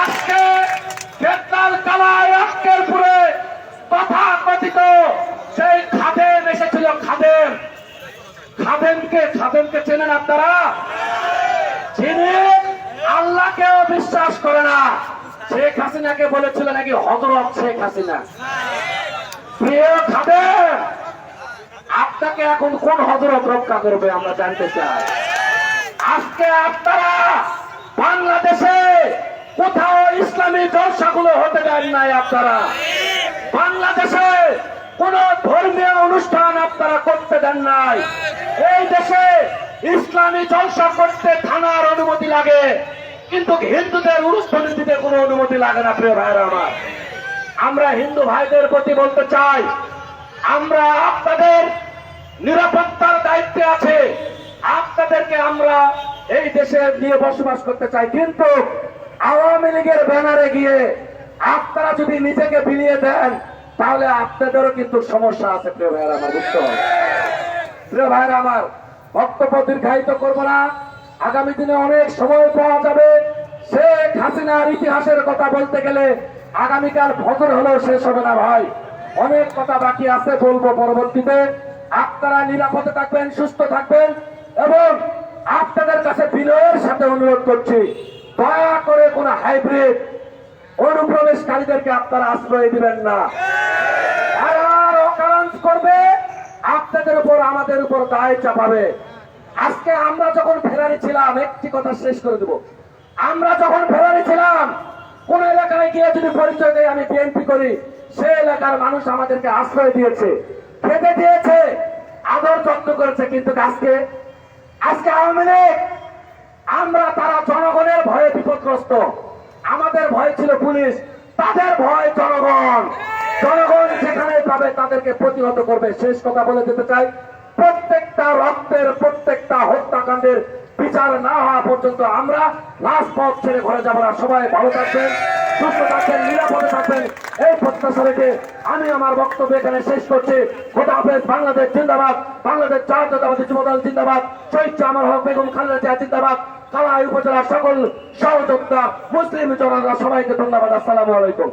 আজকে বেতাল কালায় আজকের পুরে তথা কথিত সেই খাদেম এসেছিল, খাদেম। খাদেমকে খাদেমকে চেনেন আপনারা? যিনি আল্লাহকেও বিশ্বাস করে না। শেখ হাসিনাকে বলেছিল নাকি হজরত শেখ হাসিনা। প্রিয় খাদেম, আপনাকে এখন কোন হজরত রক্ষা করবে আমরা জানতে চাই। আজকে আপনারা বাংলাদেশে কোথাও ইসলামী জলসাগুলো হতে দেন নাই আপনারা। বাংলাদেশে কোন ধর্মীয় অনুষ্ঠান আপনারা করতে দেন নাই। এই দেশে ইসলামী জলসা করতে থানার অনুমতি লাগে, কিন্তু হিন্দুদের অনুষ্ঠান দিতে কোনো অনুমতি লাগে না, প্রিয় ভাইরা আমার। আমরা হিন্দু ভাইদের প্রতি বলতে চাই, আমরা আপনাদের নিরাপত্তার দায়িত্বে আছে। আপনাদেরকে আমরা এই দেশে নিয়ে বসবাস করতে চাই, কিন্তু আওয়ামী লীগের ব্যানারে গিয়ে আপনারা যদি নিজেকে বিলিয়ে দেন, তাহলে আপনাদেরও কিন্তু সমস্যা আছে, প্রিয় ভাইয়ের আমার বুঝতে হবে প্রিয় ভাইয়ের আমার, বক্তব্য দীর্ঘায়িত করব না। আগামী দিনে অনেক সময় পাওয়া যাবে। শেখ হাসিনার ইতিহাসের কথা বলতে গেলে আগামীকাল ফজর হলেও শেষ হবে না, ভাই। অনেক কথা বাকি আছে, বলব পরবর্তীতে। আপনারা নিরাপদে থাকবেন, সুস্থ থাকবেন, এবং অনুরোধ করছি, দয়া করে কোন হাইব্রিড অনুপ্রবেশকারীদেরকে আপনারা আশ্রয় দিবেন না। করবে, আপনাদের উপর, আমাদের উপর দায় চাপাবে। আজকে আমরা যখন ফেরারি ছিলাম, একটি কথা শেষ করে দেব। আমরা যখন ফেরারি ছিলাম, কোন এলাকায় গিয়ে যদি পরিচয় দেয় আমি বিএনপি করি এলাকার মানুষ আমাদেরকে আশ্রয় দিয়েছে, খেতে দিয়েছে, আদর যত্ন করেছে, কিন্তু আজকে আজকে আওয়ামী লীগ আমরা তারা জনগণের ভয়ে বিপদগ্রস্ত। আমাদের ভয় ছিল পুলিশ, তাদের ভয় জনগণ। জনগণ যেখানে পাবে তাদেরকে প্রতিহত করবে। শেষ কথা বলে যেতে চাই, প্রত্যেকটা রক্তের, প্রত্যেকটা হত্যাকাণ্ডের বিচার না হওয়া পর্যন্ত আমরা লাশ পথ ছেড়ে ঘরে যাব না। সবাই ভালো থাকবেন। সুস্থ থাকবেন, নিরাপদে থাকবেন। এই প্রত্যাশা রেখে আমি আমার বক্তব্য এখানে শেষ করছি। খোদা হাফেজ, বাংলাদেশ জিন্দাবাদ। বাংলাদেশ জাতীয়তাবাদী যুবদল জিন্দাবাদ। আমার হক বেগম খালেদা জিয়া জিন্দাবাদ। কালাই উপজেলার সকল সহযোগিতা মুসলিম জনতা সবাইকে ধন্যবাদ। আসসালামু আলাইকুম।